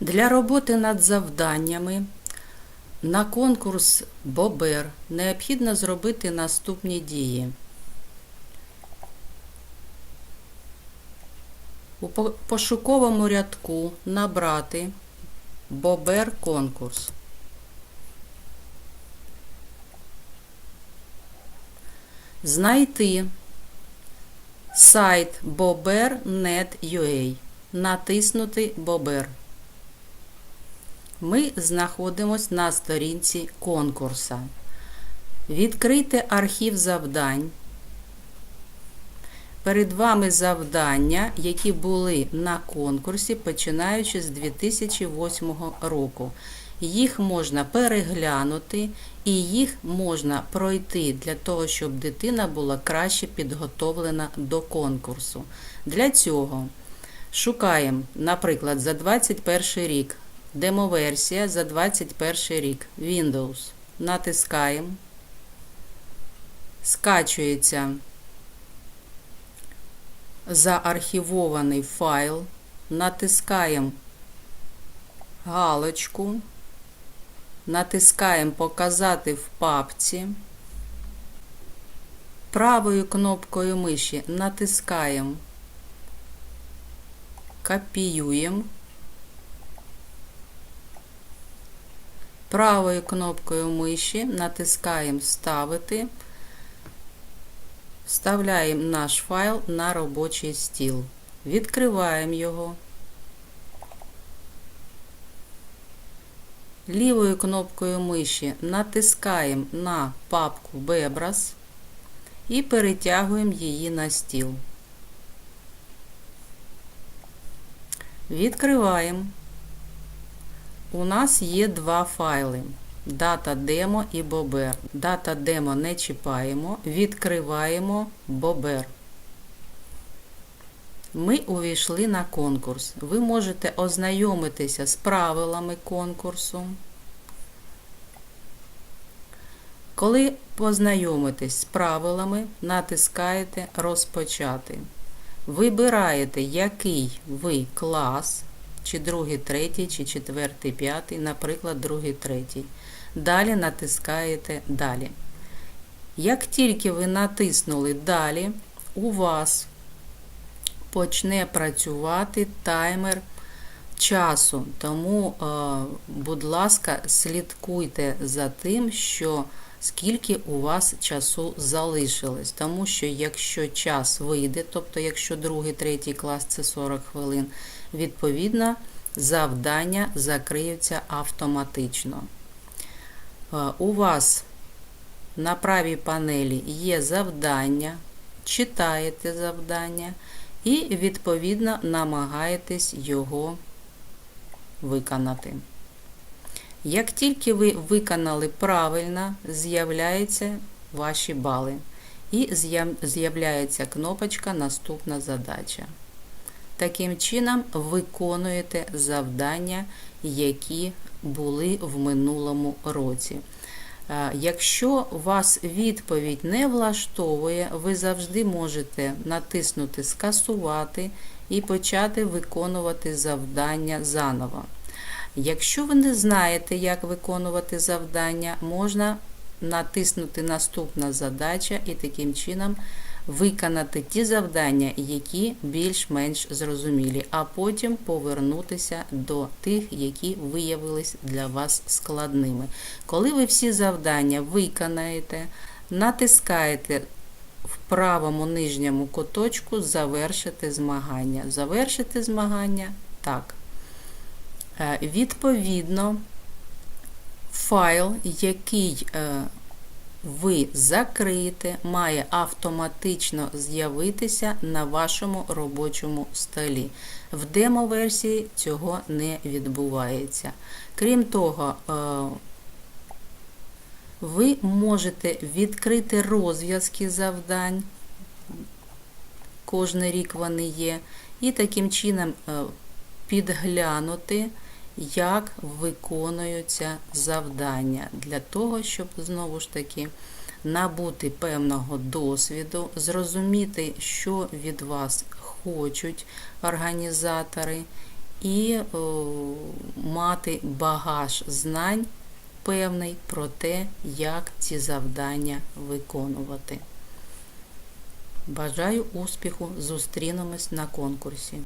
Для роботи над завданнями на конкурс Бобер необхідно зробити наступні дії. У пошуковому рядку набрати Бобер конкурс. Знайти сайт bober.net.ua. Натиснути Бобер. Ми знаходимося на сторінці конкурса. Відкрийте архів завдань. Перед вами завдання, які були на конкурсі, починаючи з 2008 року. Їх можна переглянути і їх можна пройти для того, щоб дитина була краще підготовлена до конкурсу. Для цього шукаємо, наприклад, за 21 рік демоверсія за 21 рік Windows. Натискаємо. Скачується заархівований файл. Натискаємо галочку. Натискаємо Показати в папці. Правою кнопкою миші натискаємо Копіюємо. Правою кнопкою миші натискаємо Вставити. Вставляємо наш файл на робочий стіл. Відкриваємо його. Лівою кнопкою миші натискаємо на папку Bebras і перетягуємо її на стіл. Відкриваємо. У нас є два файли. Дата демо і Бобер. Дата демо не чіпаємо, відкриваємо Бобер. Ми увійшли на конкурс. Ви можете ознайомитися з правилами конкурсу. Коли познайомитесь з правилами, натискаєте Розпочати. Вибираєте, який ви клас, чи другий, третій, чи четвертий, п'ятий, наприклад, другий, третій. Далі натискаєте Далі. Як тільки ви натиснули Далі, у вас почне працювати таймер часу. Тому, е, будь ласка, слідкуйте за тим, що скільки у вас часу залишилось. Тому що якщо час вийде, тобто якщо другий, третій клас це 40 хвилин, відповідно, завдання закриються автоматично. Е, У вас на правій панелі є завдання, читаєте завдання і, відповідно, намагаєтесь його виконати. Як тільки ви виконали правильно, з'являються ваші бали. І з'являється кнопочка Наступна задача. Таким чином, виконуєте завдання, які були в минулому році. Якщо вас відповідь не влаштовує, ви завжди можете натиснути Скасувати і почати виконувати завдання заново. Якщо ви не знаєте, як виконувати завдання, можна натиснути Наступна задача і таким чином виконати ті завдання, які більш-менш зрозумілі, а потім повернутися до тих, які виявились для вас складними. Коли ви всі завдання виконаєте, натискаєте в правому нижньому куточку Завершити змагання. Завершити змагання так. Е, Відповідно, файл, який е, ви закриєте, має автоматично з'явитися на вашому робочому столі. В демо-версії цього не відбувається. Крім того, е, ви можете відкрити розв'язки завдань, кожен рік вони є, і таким чином підглянути як виконуються завдання для того, щоб знову ж таки набути певного досвіду, зрозуміти, що від вас хочуть організатори, і о, мати багаж знань певний про те, як ці завдання виконувати. Бажаю успіху! Зустрінемось на конкурсі.